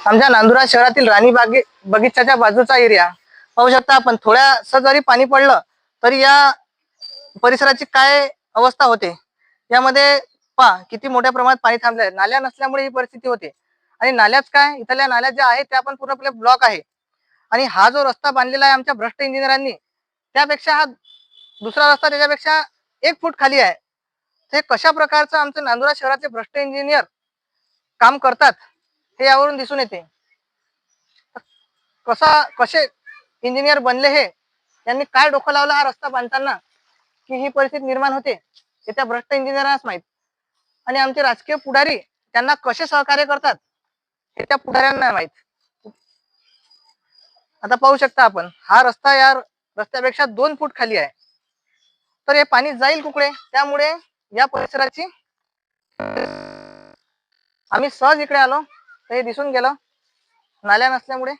आमच्या नांदुरा शहरातील राणी बागे बगीचाच्या बाजूचा एरिया पाहू शकता आपण थोड्यास जरी पाणी पडलं तरी या परिसराची काय अवस्था होते? यामध्ये पहा किती मोठ्या प्रमाणात पाणी थांबले नाल्या नसल्यामुळे ही परिस्थिती होते. आणि नाल्याच काय? इथल्या नाल्या ज्या आहेत त्या पण पूर्णपणे ब्लॉक आहे. आणि हा जो रस्ता बांधलेला आहे आमच्या भ्रष्ट इंजिनियरांनी त्यापेक्षा हा दुसरा रस्ता त्याच्यापेक्षा एक फूट खाली आहे. हे कशा प्रकारचं आमचं नांदुरा शहराचे भ्रष्ट इंजिनियर काम करतात? हे यावरून दिसून येते. कसा कसे इंजिनियर बनले हे? यांनी काय डोकं लावलं हा रस्ता बांधताना? की ही परिस्थिती निर्माण होते? हे त्या भ्रष्ट इंजिनियरांनाच माहीत. आणि आमचे राजकीय पुढारी त्यांना कसे सहकार्य करतात? हे त्या पुढाऱ्यांना माहीत. आता पाहू शकता आपण हा रस्ता या रस्त्यापेक्षा दोन फूट खाली आहे. तर हे पाणी जाईल कुकडे? त्यामुळे या परिसराची आम्ही सहज इकडे आलो. तर हे दिसून गेलं. नाल्या नसल्यामुळे.